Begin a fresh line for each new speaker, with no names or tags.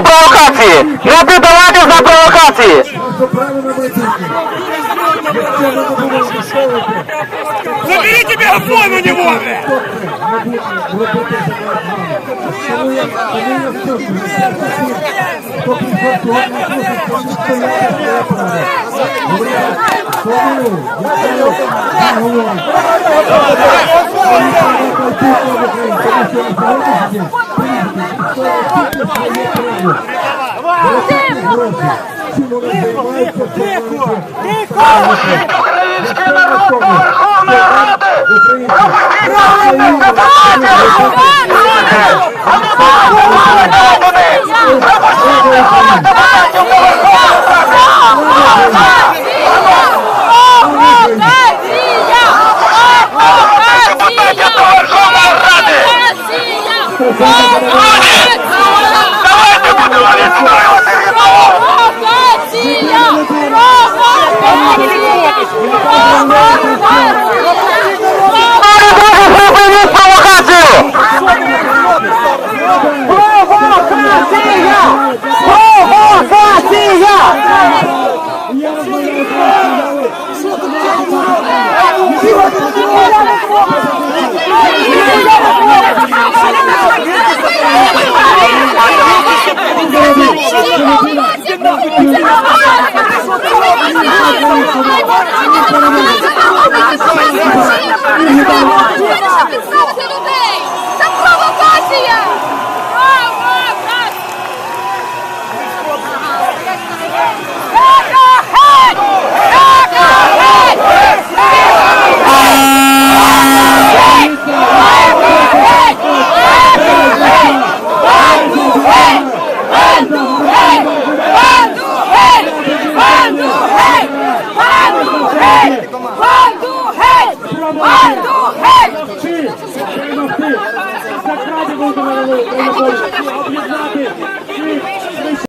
на провокації! Не піддавайтесь на провокації!
Заберите мегафон у него,
не говорю.
Український народ до
людей! Це Ваду, геть!
Об'єднати!